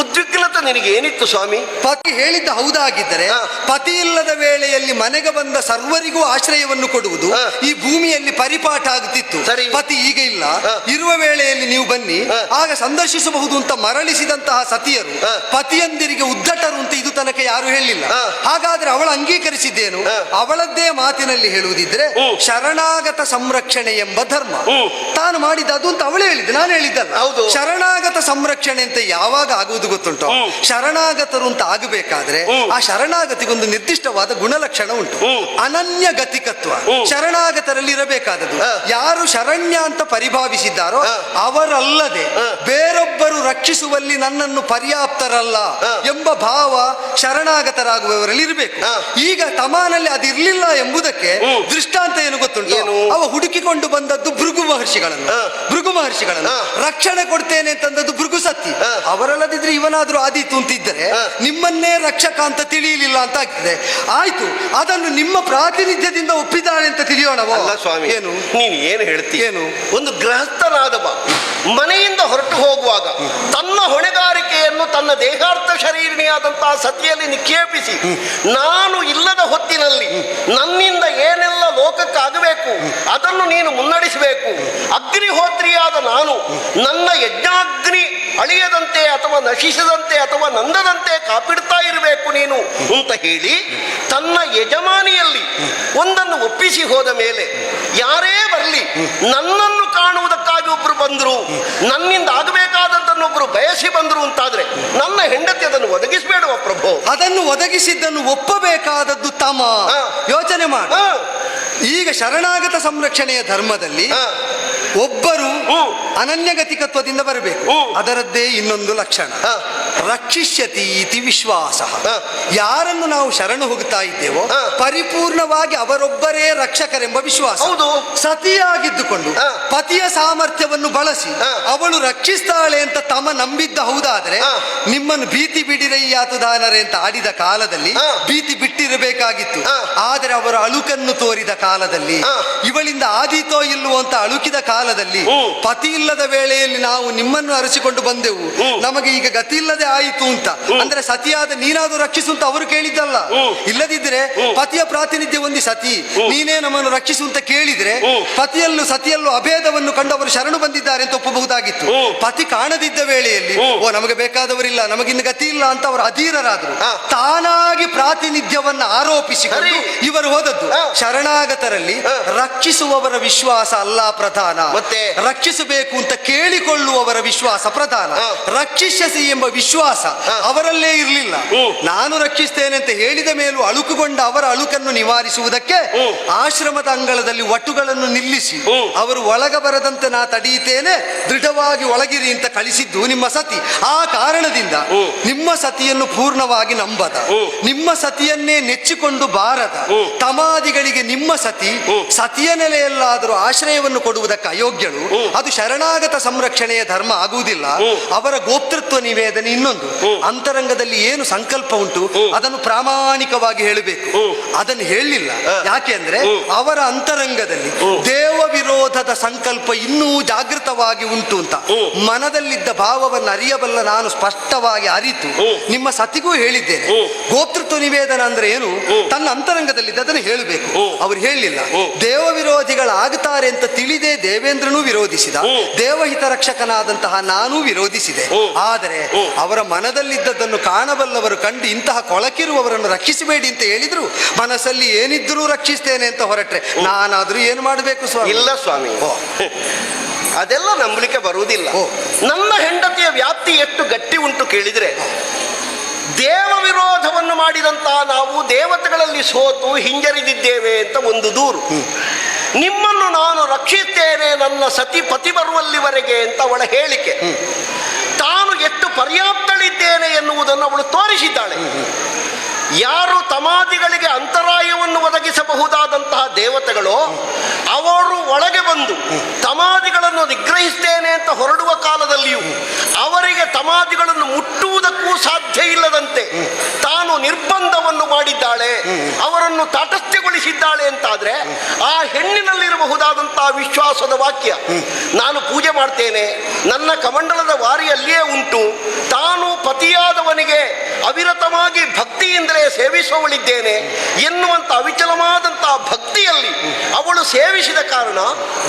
ನಿನಗೆ ಏನಿತ್ತು ಸ್ವಾಮಿ? ಪತಿ ಹೇಳಿದ್ದ ಹೌದಾಗಿದ್ದರೆ. ಪತಿ ಇಲ್ಲದ ವೇಳೆಯಲ್ಲಿ ಮನೆಗೆ ಬಂದ ಸರ್ವರಿಗೂ ಆಶ್ರಯವನ್ನು ಕೊಡುವುದು ಈ ಭೂಮಿಯಲ್ಲಿ ಪರಿಪಾಠ ಆಗುತ್ತಿತ್ತು ಸರಿ. ಪತಿ ಈಗ ಇಲ್ಲ. ಇರುವ ವೇಳೆಯಲ್ಲಿ ನೀವು ಬನ್ನಿ. ಆಗ ಸಂದರ್ಶಿಸಬಹುದು ಅಂತ ಮರಳಿಸಿದಂತಹ ಸತಿಯರು. ಪತಿಯಂದಿರಿಗೆ ಉದ್ದಟರು ಅಂತ ಇದು ತನಕ ಯಾರು ಹೇಳಿಲ್ಲ. ಹಾಗಾದ್ರೆ ಅವಳ ಅಂಗೀಕರಿಸಿದ್ದೇನು. ಅವಳದ್ದೇ ಮಾತಿನಲ್ಲಿ ಹೇಳುವುದಿದ್ರೆ ಶರಣಾಗತ ಸಂರಕ್ಷಣೆ ಎಂಬ ಧರ್ಮ. ತಾನು ಮಾಡಿದ ಅದು ಅಂತ ಅವಳು ಹೇಳಿದ್ದೆ. ನಾನು ಹೇಳಿದ್ದಲ್ಲ. ಹೌದು. ಶರಣಾಗತ ಸಂರಕ್ಷಣೆ ಅಂತ ಯಾವಾಗ ಆಗುವುದು ಗೊತ್ತಾ ಗೊತ್ತುಂಟು. ಶರಣಾಗತರು ಅಂತ ಆಗಬೇಕಾದ್ರೆ ಆ ಶರಣಾಗತಿಗೊಂದು ನಿರ್ದಿಷ್ಟವಾದ ಗುಣಲಕ್ಷಣ ಉಂಟು. ಅನನ್ಯ ಗತಿಕತ್ವ. ಶರಣಾಗತರಲ್ಲಿ ಇರಬೇಕಾದದ್ದು. ಯಾರು ಶರಣ್ಯ ಅಂತ ಪರಿಭಾವಿಸಿದ್ದಾರೋ ಅವರಲ್ಲದೆ ಬೇರೊಬ್ಬರು ರಕ್ಷಿಸುವಲ್ಲಿ ನನ್ನನ್ನು ಪರ್ಯಾಪ್ತರಲ್ಲ ಎಂಬ ಭಾವ ಶರಣಾಗತರಾಗುವವರಲ್ಲಿ ಇರಬೇಕು. ಈಗ ತಮಾನಲ್ಲಿ ಅದಿರ್ಲಿಲ್ಲ ಎಂಬುದಕ್ಕೆ ದೃಷ್ಟಾಂತ ಏನು ಗೊತ್ತುಂಟು? ಅವ ಹುಡುಕಿಕೊಂಡು ಬಂದದ್ದು ಭೃಗು ಮಹರ್ಷಿಗಳನ್ನು. ಭೃಗು ಮಹರ್ಷಿಗಳನ್ನು. ರಕ್ಷಣೆ ಕೊಡ್ತೇನೆ ಅಂತಂದದ್ದು ಭೃಗು ಸತ್ತಿ. ಅವರಲ್ಲದಿದ್ರೆ ಇವನಾದ್ರೂ ಆದೀತು ಅಂತಿದ್ದರೆ. ನಿಮ್ಮನ್ನೇ ರಕ್ಷಕ ಅಂತ ತಿಳಿಯಲಿಲ್ಲ ಅಂತ ಆಗ್ತದೆ. ಆಯ್ತು ಅದನ್ನು ನಿಮ್ಮ ಪ್ರಾತಿನಿಧ್ಯದಿಂದ ಒಪ್ಪಿದ್ದಾನೆ ಅಂತ ತಿಳಿಯೋಣ ಅಲ್ಲ ಸ್ವಾಮಿ ಏನು? ನೀನು ಏನು ಹೇಳ್ತೀಯ ಏನು? ಒಂದು ಗೃಹಸ್ಥನಾದವ ಮನೆಯಿಂದ ಹೊರಟು ಹೋಗುವಾಗ ತನ್ನ ಹೊಣೆಗಾರಿಕೆಯನ್ನು ತನ್ನ ದೇಹಾರ್ಥ ಶರೀರಿಣಿಯಾದಂತಹ ಸತಿಯಲ್ಲಿ ನಿಕ್ಷೇಪಿಸಿ ನಾನು ಇಲ್ಲದ ಹೊತ್ತಿನಲ್ಲಿ ನನ್ನಿಂದ ಏನೆಲ್ಲ ಲೋಕಕ್ಕಾಗಬೇಕು ಅದನ್ನು ನೀನು ಮುನ್ನಡೆಸಬೇಕು ಅಗ್ನಿಹೋತ್ರಿಯಾದ ನಾನು ನನ್ನ ಯಜ್ಞಾಗ್ನಿ ಅಳಿಯದಂತೆ ಅಥವಾ ನಶಿಸದಂತೆ ಅಥವಾ ನಂದದಂತೆ ಕಾಪಿಡ್ತಾ ಇರಬೇಕು ನೀನು ಅಂತ ಹೇಳಿ ತನ್ನ ಯಜಮಾನಿಯಲ್ಲಿ ಒಂದನ್ನು ಒಪ್ಪಿಸಿ ಹೋದ ಮೇಲೆ ಯಾರೇ ಬರಲಿ ನನ್ನನ್ನು ಕಾಣುವುದಕ್ಕಾಗಿ ಒಬ್ರು ಬಂದರು ನನ್ನಿಂದ ಆಗಬೇಕಾದದ್ದನ್ನು ಒಬ್ರು ಬಯಸಿ ಬಂದರು ಅಂತಾದ್ರೆ ನನ್ನ ಹೆಂಡತಿ ಅದನ್ನು ಒದಗಿಸಬೇಡುವ ಪ್ರಭು? ಅದನ್ನು ಒದಗಿಸಿದ್ದನ್ನು ಒಪ್ಪಬೇಕಾದದ್ದು ತಮ. ಯೋಚನೆ ಮಾಡು. ಈಗ ಶರಣಾಗತ ಸಂರಕ್ಷಣೆಯ ಧರ್ಮದಲ್ಲಿ ಒಬ್ಬರು. ಅನನ್ಯಗತಿಕತ್ವದಿಂದ ಬರಬೇಕು. ಅದರದ್ದೇ ಇನ್ನೊಂದು ಲಕ್ಷಣ. ರಕ್ಷಿಸ್ಯತಿ ರಕ್ಷಿಷ್ಯತಿ ಇತಿ ವಿಶ್ವಾಸ. ಯಾರನ್ನು ನಾವು ಶರಣು ಹೋಗ್ತಾ ಇದ್ದೇವೋ ಪರಿಪೂರ್ಣವಾಗಿ ಅವರೊಬ್ಬರೇ ರಕ್ಷಕರೆಂಬ ವಿಶ್ವಾಸ. ಹೌದು. ಸತಿಯಾಗಿದ್ದುಕೊಂಡು ಪತಿಯ ಸಾಮರ್ಥ್ಯವನ್ನು ಬಳಸಿ ಅವಳು ರಕ್ಷಿಸ್ತಾಳೆ ಅಂತ ತಮ್ಮ ನಂಬಿದ್ದ ಹೌದಾದ್ರೆ ನಿಮ್ಮನ್ನು ಭೀತಿ ಬಿಡಿರಯ್ಯಾತುದಾನರೆ ಅಂತ ಆಡಿದ ಕಾಲದಲ್ಲಿ ಭೀತಿ ಬಿಟ್ಟಿರಬೇಕಾಗಿತ್ತು. ಆದರೆ ಅವರ ಅಳುಕನ್ನು ತೋರಿದ ಕಾಲದಲ್ಲಿ. ಇವಳಿಂದ ಆದೀತೋ ಇಲ್ಲವೋ ಅಂತ ಅಳುಕಿದ ಕಾಲದಲ್ಲಿ. ಪತಿ ಇಲ್ಲದ ವೇಳೆಯಲ್ಲಿ ನಾವು ನಿಮ್ಮನ್ನು ಅರಸಿಕೊಂಡು ಬಂದೆವು. ನಮಗೆ ಈಗ ಗತಿ ಇಲ್ಲದೆ ಆಯಿತು ಅಂತ. ಅಂದ್ರೆ ಸತಿಯಾದ ನೀನಾದ್ರೂ ರಕ್ಷಿಸು ಅಂತ ಅವರು ಕೇಳಿದ್ದಲ್ಲ. ಇಲ್ಲದಿದ್ರೆ ಪತಿಯ ಪ್ರಾತಿನಿಧ್ಯ ಹೊಂದಿ ಸತಿ. ನೀನೇ ನಮ್ಮನ್ನು ರಕ್ಷಿಸು ಅಂತ ಕೇಳಿದ್ರೆ ಪತಿಯಲ್ಲೂ ಸತಿಯಲ್ಲೂ ಅಭೇದವನ್ನು ಕಂಡವರು ಶರಣು ಬಂದಿದ್ದಾರೆ ಅಂತ ಒಪ್ಪಬಹುದಾಗಿತ್ತು. ಪತಿ ಕಾಣದಿದ್ದ ವೇಳೆಯಲ್ಲಿ ಓ ನಮಗೆ ಬೇಕಾದವರಿಲ್ಲ ನಮಗಿನ್ನು ಗತಿ ಇಲ್ಲ ಅಂತ ಅವರು ಅಧೀರರಾದರು. ತಾನಾಗಿ ಪ್ರಾತಿನಿಧ್ಯವನ್ನ ಆರೋಪಿಸಿಕೊಂಡು ಇವರು ಹೋದದ್ದು. ಹ. ಶರಣಾಗತರಲ್ಲಿ ರಕ್ಷಿಸುವವರ ವಿಶ್ವಾಸ ಅಲ್ಲ ಪ್ರಧಾನ. ಮತ್ತೆ? ರಕ್ಷಿಸಬೇಕು ಅಂತ ಕೇಳಿಕೊಳ್ಳುವವರ ವಿಶ್ವಾಸ ಪ್ರಧಾನ. ರಕ್ಷಿಸಿ ರಕ್ಷಿಸಸಿ ಎಂಬ ವಿಶ್ವಾಸ ಅವರಲ್ಲೇ ಇರಲಿಲ್ಲ. ನಾನು ರಕ್ಷಿಸ್ತೇನೆ ಅಂತ ಹೇಳಿದ ಮೇಲೂ ಅಳುಕುಗೊಂಡ ಅವರ ಅಳುಕನ್ನು ನಿವಾರಿಸುವುದಕ್ಕೆ. ಆಶ್ರಮದ ಅಂಗಳದಲ್ಲಿ ಒಟ್ಟುಗಳನ್ನು ನಿಲ್ಲಿಸಿ. ಅವರು ಒಳಗ ಬರದಂತೆ ನಾ ತಡೆಯುತ್ತೇನೆ ದೃಢವಾಗಿ ಒಳಗಿರಿ ಅಂತ ಕಳಿಸಿದ್ದು ನಿಮ್ಮ ಸತಿ. ಆ ಕಾರಣದಿಂದ ನಿಮ್ಮ ಸತಿಯನ್ನು ಪೂರ್ಣವಾಗಿ ನಂಬದ. ನಿಮ್ಮ ಸತಿಯನ್ನೇ ನೆಚ್ಚಿಕೊಂಡು ಬಾರದ. ತಮಾದಿಗಳಿಗೆ ನಿಮ್ಮ ಸತಿ ಸತಿಯ ನೆಲೆಯಲ್ಲಾದರೂ ಆಶ್ರಯವನ್ನು ಕೊಡುವುದಕ್ಕೆ ಅಯೋಗ್ಯಳು. ಅದು ಶರಣಾಗತ ಸಂರಕ್ಷಣೆಯ ಧರ್ಮ ಆಗುವುದಿಲ್ಲ. ಅವರ ಗೋಪ್ತೃತ್ವ ನಿವೇದನೆ ಇನ್ನೊಂದು. ಅಂತರಂಗದಲ್ಲಿ ಏನು ಸಂಕಲ್ಪ ಉಂಟು ಅದನ್ನು ಪ್ರಾಮಾಣಿಕವಾಗಿ ಹೇಳಬೇಕು. ಅದನ್ನು ಹೇಳಲಿಲ್ಲ ಯಾಕೆ ಅಂದ್ರೆ ಅವರ ಅಂತರಂಗದಲ್ಲಿ. ದೇವ ವಿರೋಧದ ಸಂಕಲ್ಪ ಇನ್ನೂ ಜಾಗೃತವಾಗಿ ಉಂಟು ಅಂತ. ಮನದಲ್ಲಿದ್ದ ಭಾವವನ್ನು ಅರಿಯಬಲ್ಲ ನಾನು ಸ್ಪಷ್ಟವಾಗಿ ಅರಿತು. ನಿಮ್ಮ ಸತಿಗೂ ಹೇಳಿದ್ದೇನೆ. ಗೋಪ್ತೃತ್ವ ನಿವೇದನ ಅಂದ್ರೆ ಏನು? ತನ್ನ ಅಂತರಂಗದಲ್ಲಿ ಅದನ್ನು ಹೇಳಬೇಕು. ಅವ್ರು ಹೇಳಲಿಲ್ಲ ದೇವ ವಿರೋಧಿಗಳಾಗುತ್ತಾರೆ ಅಂತ ತಿಳಿದೇ ದೇವೇಂದ್ರನೂ ವಿರೋಧಿಸಿದ. ದೇವಹಿತ ರಕ್ಷಕನಾದಂತಹ ನಾನು ವಿರೋಧಿಸಿದೆ. ಆದರೆ ಅವರ ಮನದಲ್ಲಿದ್ದದ್ದನ್ನು ಕಾಣಬಲ್ಲವರು ಕಂಡು ಇಂತಹ ಕೊಳಕಿರುವವರನ್ನು ರಕ್ಷಿಸಬೇಡಿ ಅಂತ ಹೇಳಿದ್ರು. ಮನಸ್ಸಲ್ಲಿ ಏನಿದ್ರೂ ರಕ್ಷಿಸ್ತೇನೆ ಅಂತ ಹೊರಟ್ರೆ ನಾನಾದ್ರೂ ಏನು ಮಾಡಬೇಕು ಸ್ವಾಮಿ? ಇಲ್ಲ ಸ್ವಾಮಿ. ಅದೆಲ್ಲ ನಂಬಲಿಕ್ಕೆ ಬರುವುದಿಲ್ಲ. ನಮ್ಮ ಹೆಂಡತಿಯ ವ್ಯಾಪ್ತಿ ಎಷ್ಟು ಗಟ್ಟಿ ಉಂಟು ಕೇಳಿದ್ರೆ ದೇವ ವಿರೋಧವನ್ನು ಮಾಡಿದಂತ ನಾವು ದೇವತೆಗಳಲ್ಲಿ ಸೋತು ಹಿಂಜರಿದಿದ್ದೇವೆ ಅಂತ ಒಂದು ದೂರು. ನಿಮ್ಮನ್ನು ನಾನು ರಕ್ಷಿಸುತ್ತೇನೆ ನನ್ನ ಸತಿ ಪತಿ ಬರುವಲ್ಲಿವರೆಗೆ ಅಂತ ಅವಳ ಹೇಳಿಕೆ. ತಾನು ಎಷ್ಟು ಪರ್ಯಾಪ್ತಳಿದ್ದೇನೆ ಎನ್ನುವುದನ್ನು ಅವಳು ತೋರಿಸಿದ್ದಾಳೆ. ಯಾರು ತಮಾದಿಗಳಿಗೆ ಅಂತರಾಯವನ್ನು ಒದಗಿಸಬಹುದಾದಂತಹ ದೇವತೆಗಳು ಅವರು ಒಳಗೆ ಬಂದು ತಮಾದಿಗಳನ್ನು ನಿಗ್ರಹಿಸ್ತೇನೆ ಅಂತ ಹೊರಡುವ ಕಾಲದಲ್ಲಿಯೂ ಅವರಿಗೆ ತಮಾದಿಗಳನ್ನು ಮುಟ್ಟುವುದಕ್ಕೂ ಸಾಧ್ಯ ಇಲ್ಲದಂತೆ ತಾನು ನಿರ್ಬಂಧವನ್ನು ಮಾಡಿದ್ದಾಳೆ, ಅವರನ್ನು ತಾಟಸ್ಥ್ಯಗೊಳಿಸಿದ್ದಾಳೆ ಅಂತಾದ್ರೆ ಆ ಹೆಣ್ಣಿನಲ್ಲಿರಬಹುದಾದಂತಹ ವಿಶ್ವಾಸದ ವಾಕ್ಯ, ನಾನು ಪೂಜೆ ಮಾಡ್ತೇನೆ, ನನ್ನ ಕಮಂಡಲದ ವಾರಿಯಲ್ಲಿಯೇ ಉಂಟು, ತಾನು ಪತಿಯಾದವನಿಗೆ ಅವಿರತವಾಗಿ ಭಕ್ತಿಯಿಂದಲೇ ಸೇವಿಸುವವಳಿದ್ದೇನೆ ಎನ್ನುವಂತ ಅವಿಚಲವಾದಂತಹ ಭಕ್ತಿಯಲ್ಲಿ ಅವಳು ಸೇವಿಸಿದ ಕಾರಣ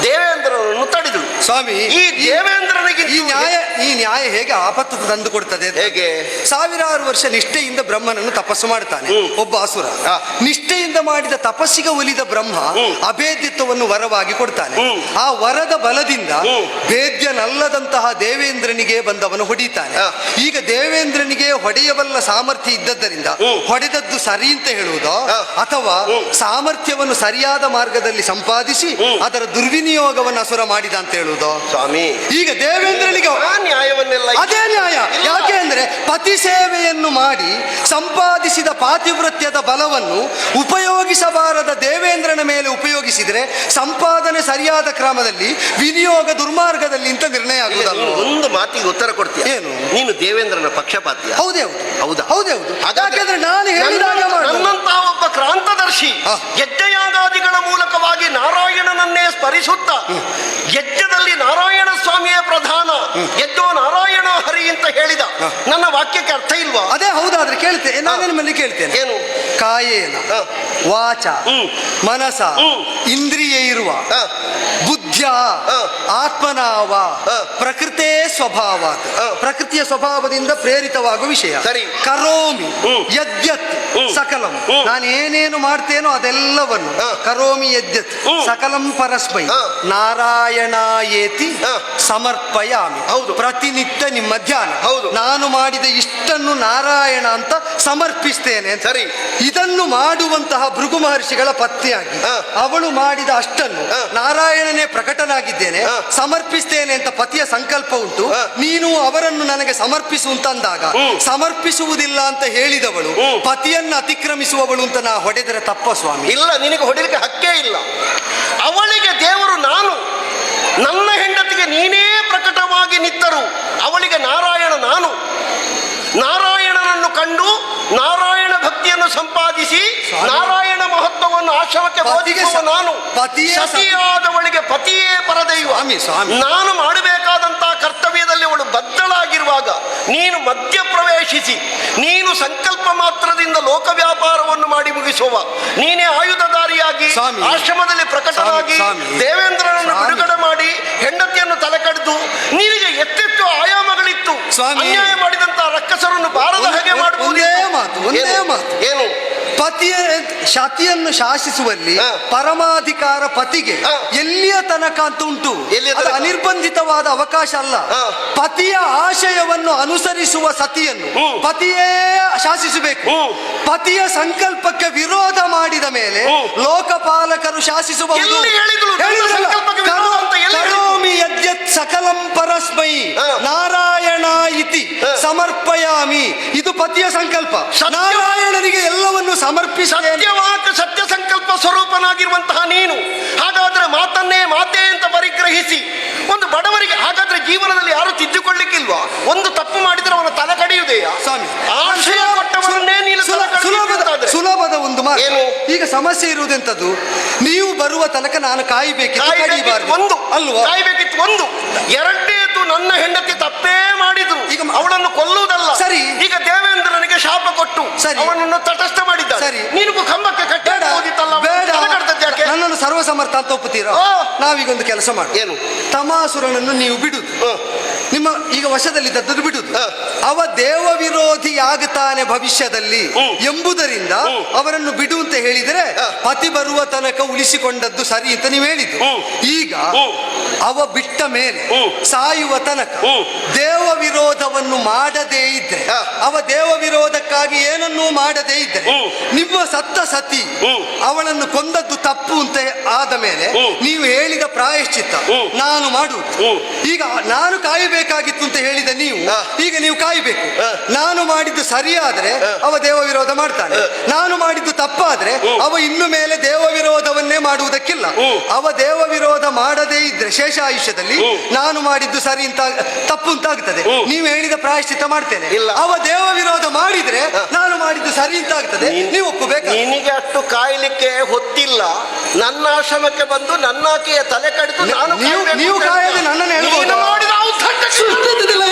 ದೇವೇಂದ್ರನನ್ನು ತಡೆದಳು ಸ್ವಾಮಿ ಈ ದೇವೇಂದ್ರನಿಗೆ ಈ ನ್ಯಾಯ ಈ ನ್ಯಾಯ ಹೇಗೆ ಆಪತ್ತು ತಂದು ಕೊಡ್ತದೆ ಹೇಗೆ? ಸಾವಿರಾರು ವರ್ಷ ನಿಷ್ಠೆಯಿಂದ ಬ್ರಹ್ಮನನ್ನು ತಪಸ್ಸು ಮಾಡ್ತಾನೆ ಒಬ್ಬ ಅಸುರ. ನಿಷ್ಠೆಯಿಂದ ಮಾಡಿದ ತಪಸ್ಸಿಗೆ ಒಲಿದ ಬ್ರಹ್ಮ ಹ್ಮ್. ಅಭೇದ್ಯತ್ವವನ್ನು ವರವಾಗಿ ಕೊಡ್ತಾನೆ. ಆ ವರದ ಬಲದಿಂದ. ಭೇದ್ಯನಲ್ಲದಂತಹ ದೇವೇಂದ್ರನಿಗೆ ಬಂದವನು ಹೊಡಿತಾನೆ. ಈಗ ದೇವೇಂದ್ರನಿಗೆ ಹೊಡೆಯಬಲ್ಲ ಸಾಮರ್ಥ್ಯ ಇದ್ದದ್ದರಿಂದ ಹೊಡೆದದ್ದು ಸರಿ ಅಂತ ಹೇಳುವುದೋ ಅಥವಾ ಸಾಮರ್ಥ್ಯವನ್ನು ಸರಿಯಾದ ಮಾರ್ಗದಲ್ಲಿ ಸಂಪಾದಿಸಿ ಅದರ ದುರ್ವಿನಿಯೋಗವನ್ನು ಅಸುರ ಮಾಡಿದ ಅಂತ ಹೇಳುವುದೋ? ಸ್ವಾಮಿ. ಈಗ ದೇವೇಂದ್ರನಿಗೆ ಆ ನ್ಯಾಯವನ್ನೆಲ್ಲ ಅದೇ ನ್ಯಾಯ. ಯಾಕೆ ಸೇವೆಯನ್ನು ಮಾಡಿ ಸಂಪಾದಿಸಿದ ಪಾತಿವೃತ್ಯದ ಬಲವನ್ನು ಉಪಯೋಗಿಸಬಾರದ ದೇವೇಂದ್ರನ ಮೇಲೆ ಉಪಯೋಗಿಸಿದರೆ ಸಂಪಾದನೆ ಸರಿಯಾದ ಕ್ರಮದಲ್ಲಿ ವಿನಿಯೋಗ ದುರ್ಮಾರ್ಗದಲ್ಲಿ ಅಂತ ನಿರ್ಣಯ ಆಗುವುದಲ್ಲ ಒಂದು ಮಾತಿಗೆ ಉತ್ತರ ಕೊಡ್ತೀಯ? ಏನು? ನೀನು ದೇವೇಂದ್ರನ ಪಕ್ಷಪಾತಿಯ ಹೌದೇ ಹೌದು. ಹೌದಾ? ಹೌದೇ ಹೌದು. ಹಾಗಾದ್ರೆ ನಾನು ಹೇಳಿದಾಗ. ನನ್ನಂತಹ ಒಬ್ಬ ಕ್ರಾಂತದರ್ಶಿ. ಯಜ್ಞಯಾಗಾದಿಗಳ ಮೂಲಕವಾಗಿ ನಾರಾಯಣನನ್ನೇ ಸ್ಮರಿಸುತ್ತ ಯಜ್ಞದಲ್ಲಿ ನಾರಾಯಣ ಸ್ವಾಮಿಯೇ ಪ್ರಧಾನ ಎದ್ದೋ ನಾರಾಯಣ ಹರಿ ಅಂತ ಹೇಳಿದ. ನನ್ನ ವಾಕ್ಯಕ್ಕೆ ಅರ್ಥ ಇಲ್ವಾ? ಅದೇ ಹೌದಾದ್ರೆ ಕೇಳ್ತೇನೆ ನಾನು ನಿಮ್ಮಲ್ಲಿ ಕೇಳ್ತೇನೆ ಏನು ಕಾಯೇನ ವಾಚ. ಮನಸ. ಇಂದ್ರಿಯ ಇರುವ ಬುದ್ಧಿಯ. ಆತ್ಮನಾವ. ಪ್ರಕೃತೇ ಸ್ವಭಾವ ಪ್ರಕೃತಿಯ ಸ್ವಭಾವದಿಂದ ಪ್ರೇರಿತವಾಗುವ ವಿಷಯ ಸರಿ. ಕರೋಮಿ. ಯದ್ಯತ್ ಸಕಲಂ. ನಾನು ಏನೇನು ಮಾಡ್ತೇನೋ ಅದೆಲ್ಲವನ್ನು ಕರೋಮಿ ಯದ್ಯತ್. ಸಕಲಂ ಪರಸ್ಮೈ ನಾರಾಯಣ ನಾರಾಯಣಾಯೇತಿ ಆ. ಸಮರ್ಪಯಾಮಿ ಹೌದು. ಪ್ರತಿನಿತ್ಯ ನಿಮ್ಮ ಧ್ಯಾನ ಹೌದು. ನಾನು ಮಾಡಿದ ಇಷ್ಟನ್ನು ನಾರಾಯಣ ಅಂತ ಸಮರ್ಪಿಸ್ತೇನೆ ಸರಿ. ಇದನ್ನು ಮಾಡುವಂತಹ ಭೃಗು ಮಹರ್ಷಿಗಳ ಪತ್ನಿಯಾಗಿ. ಅವಳು ಮಾಡಿದ ಅಷ್ಟನ್ನು ನಾರಾಯಣನೇ ಪ್ರಕಟನಾಗಿದ್ದೇನೆ. ಸಮರ್ಪಿಸ್ತೇನೆ ಅಂತ ಪತಿಯ ಸಂಕಲ್ಪ ಉಂಟು. ನೀನು ಅವರನ್ನು ನನಗೆ ಸಮರ್ಪಿಸು ಅಂತಂದಾಗ. ಸಮರ್ಪಿಸುವುದಿಲ್ಲ ಅಂತ ಹೇಳಿದವಳು. ಪತಿಯನ್ನು ಅತಿಕ್ರಮಿಸುವವಳು ಅಂತ ನಾ ಹೊಡೆದರೆ ತಪ್ಪ ಸ್ವಾಮಿ? ಇಲ್ಲ ನಿನಗೆ ಹೊಡಿಲಿಕ್ಕೆ ಹಕ್ಕೇ ಇಲ್ಲ. ಅವಳಿಗೆ ದೇವರು ನಾನು. ನನ್ನ ಹೆಂಡತಿಗೆ ನೀನೇ ಪ್ರಕಟವಾಗಿ ನಿತ್ತರು. ಅವಳಿಗೆ ನಾರಾಯಣ ನಾನು. ನಾರಾಯಣನನ್ನು ಕಂಡು ನಾರಾಯಣ ಭಕ್ತಿಯನ್ನು ಸಂಪಾದಿಸಿ ನಾರಾಯಣ ಮಹತ್ವವನ್ನು ಆಶ್ರಮಕ್ಕೆ ಬೋಧಿಸುವ ನಾನು ಸತಿಯಾದವಳಿಗೆ ಪತಿಯೇ ಪರದೈವ. ನಾನು ಮಾಡಬೇಕಾದಂತಹ ಕರ್ತವ್ಯದಲ್ಲಿ ಅವಳು ಬದ್ಧಳಾಗಿರುವಾಗ ನೀನು ಮಧ್ಯ ಪ್ರವೇಶಿಸಿ ನೀನು ಸಂಕಲ್ಪ ಮಾತ್ರದಿಂದ ಲೋಕ ವ್ಯಾಪಾರವನ್ನು ಮಾಡಿ ಮುಗಿಸುವ ನೀನೇ ಆಯುಧಧಾರಿಯಾಗಿ. ಆಶ್ರಮದಲ್ಲಿ ಪ್ರಕಟವಾಗಿ. ದೇವೇಂದ್ರನನ್ನು. ಬಿಡುಗಡೆ ಮಾಡಿ ಹೆಂಡತಿಯನ್ನು ತಲೆ ಕಡಿದು ನಿನಗೆ ಎತ್ತೆತ್ತು ಆಯಾಮಗಳಿತ್ತು. ಅನ್ಯಾಯ ಬಾರದ ಒಂದ್- ಮಾತು, ಒಂದೇ ಮಾತು. ಏನು ಪತಿಯ ಶತಿಯನ್ನು ಶಾಸಿಸುವಲ್ಲಿ. ಪರಮಾಧಿಕಾರ ಪತಿಗೆ. ಎಲ್ಲಿಯ ತನಕ ಅಂತ ಉಂಟು ಎಲ್ಲಿಯ ಅದು ತನಕ? ಅನಿರ್ಬಂಧಿತವಾದ ಅವಕಾಶ ಅಲ್ಲ. ಪತಿಯ ಆಶಯವನ್ನು ಅನುಸರಿಸುವ ಸತಿಯನ್ನು ಹ್ಮ್. ಪತಿಯೇ ಶಾಸಿಸಬೇಕು ಹ್ಮ್. ಪತಿಯ ಸಂಕಲ್ಪಕ್ಕೆ ವಿರೋಧ ಮಾಡಿದ ಮೇಲೆ ಹ್ಮ್. ಲೋಕಪಾಲಕರು ಶಾಸಿಸಬಹುದು ಎಲ್ಲಿ ಹೇಳಿದ್ರು? ನನ್ನ ಹೇಳಿದ್ರಲ್ಲ, ಸಂಕಲ್ಪಕ್ಕೆ ವಿರೋಧ ಅಂತ ಎಲ್ಲಿ ಹೇಳಿದ್ರು? ಕರೋಮಿ ಯದ್ಯತ್ ಸಕಲಂ ಪರಸ್ಮೈ. ಸಮರ್ಪಯಾಮಿ. ಇದು ಪತಿಯ ಸಂಕಲ್ಪ. ನಾರಾಯಣನಿಗೆ ಎಲ್ಲವನ್ನು ಸಮರ್ಪಿ ಸತ್ಯವಾದ ಸತ್ಯ ಸಂಕಲ್ಪ ಸ್ವರೂಪನಾಗಿರುವಂತಹ ನೀನು. ಹಾಗಾದ್ರೆ ಮಾತನ್ನೇ ಮಾತೇ ಅಂತ ಪರಿಗ್ರಹಿಸಿ. ಒಂದು ಬಡವರಿಗೆ ಹಾಗಾದ್ರೆ ಜೀವನದಲ್ಲಿ ಯಾರು ತಿದ್ದುಕೊಳ್ಳಿಕ್ಕಿಲ್ವಾ? ಒಂದು ತಪ್ಪು ಮಾಡಿದ್ರೆ ಅವನ ತಲೆ ಕಡಿಯುವುದೆಯಾ? ಸ್ವಾಮಿ ಸುಲಭದ ಒಂದು ಮಾತು? ಈಗ ಸಮಸ್ಯೆ ಇರುವುದೆಂತದ್ದು? ನೀವು ಬರುವ ತನಕ ನಾನು ಕಾಯಬೇಕಿತ್ತು ಒಂದು. ಅಲ್ವಾ? ಕಾಯಬೇಕಿತ್ತು ಒಂದು. ಎರಡನೇದು ನನ್ನ ಹೆಂಡತಿ ತಪ್ಪೇ ಮಾಡಿದ್ರು. ಈಗ ಅವಳನ್ನು ಕೊಲ್ಲುವುದಲ್ಲ. ಸರಿ. ಈಗ ದೇವೇಂದ್ರನಿಗೆ ಶಾಪ ಕೊಟ್ಟು ಸರಿ. ಅವನನ್ನು ತಟಸ್ಥ ಮಾಡಿದ್ದ ಸರಿ. ನೀನು ಕಂಬಕ್ಕೆ ಕಟ್ಟೋದಿತ್ತಲ್ಲ ನನ್ನನ್ನು ಸರ್ವಸಮರ್ಥ ಅಂತ ಒಪ್ಪುತ್ತೀರಾ? ನಾವೀಗೊಂದು ಕೆಲಸ ಮಾಡಿ ಏನು? ತಮಾಸುರನನ್ನು ನೀವು ಬಿಡುದು. ನಿಮ್ಮ ಈಗ ವಶದಲ್ಲಿದ್ದದ್ದು ಬಿಡುದು ಹ. ಅವ ದೇವ ವಿರೋಧಿಯಾಗುತ್ತಾನೆ ಭವಿಷ್ಯದಲ್ಲಿ ಎಂಬುದರಿಂದ ಅವರನ್ನು ಬಿಡು ಅಂತ ಹೇಳಿದರೆ. ಪತಿ ಬರುವ ತನಕ ಉಳಿಸಿಕೊಂಡದ್ದು ಸರಿ ಅಂತ ನೀವು ಹೇಳಿದ್ದು. ಈಗ ಅವ ಬಿಟ್ಟ ಮೇಲೆ. ಸಾಯುವ ತನಕ ದೇವ ವಿರೋಧವನ್ನು ಮಾಡದೇ ಇದ್ರೆ ಅವ ದೇವ ವಿರೋಧಕ್ಕಾಗಿ ಏನನ್ನೂ ಮಾಡದೇ ಇದ್ರೆ ನಿಮ್ಮ ಸತ್ತ ಸತಿ ಅವಳನ್ನು ಕೊಂದದ್ದು ತಪ್ಪು ಅಂತ ಆದ ಮೇಲೆ ನೀವು ಹೇಳಿದ ಪ್ರಾಯಶ್ಚಿತ್ತ ನಾನು ಮಾಡುವುದು. ಈಗ ನಾನು ಕಾಯಬೇಕಾಗಿತ್ತು ಅಂತ ಹೇಳಿದ ನೀವು ಈಗ ನೀವು ಕಾಯಬೇಕು. ನಾನು ಮಾಡಿದ್ದು ಸರಿಯಾದ್ರೆ. ಅವ ದೇವ ವಿರೋಧ ಮಾಡ್ತಾನೆ. ನಾನು ಮಾಡಿದ್ದು ತಪ್ಪಾದ್ರೆ. ಅವ ಇನ್ನು ಮೇಲೆ ದೇವ ವಿರೋಧವನ್ನೇ ಮಾಡುವುದಕ್ಕಿಲ್ಲ. ಅವ ದೇವ ವಿರೋಧ ಮಾಡದೇ ಇದ್ರೆ ಶೇಷ ಆಯುಷ್ಯದಲ್ಲಿ ನಾನು ಮಾಡಿದ್ದು ಸರಿ ಅಂತ ತಪ್ಪು ಅಂತ ಆಗ್ತದೆ. ನೀವು ಹೇಳಿದ ಪ್ರಾಯಶ್ಚಿತ್ತ ಮಾಡ್ತೇನೆ. ಇಲ್ಲ. ಅವ ದೇವ ವಿರೋಧ ಮಾಡಿದ್ರೆ ನಾನು ಮಾಡಿದ್ದು ಸರಿ ಅಂತ ಆಗ್ತದೆ. ನೀವು ಒಪ್ಪಬೇಕು? ನಿನಗೆ ಅಷ್ಟು ಕಾಯಲಿಕ್ಕೆ ಹೊತ್ತಿಲ್ಲ. ನನ್ನ ಆಶ್ರಮಕ್ಕೆ ಬಂದು ನನ್ನ ಆಕೆಯ ತಲೆ ಕಡಿದು ನಾನು ನೀವು- ಕಾಯದೆ ನನ್ನನ್ನು ಹೇಳ್ಬೋದಾ? ನೀನು সুস্থ দিলে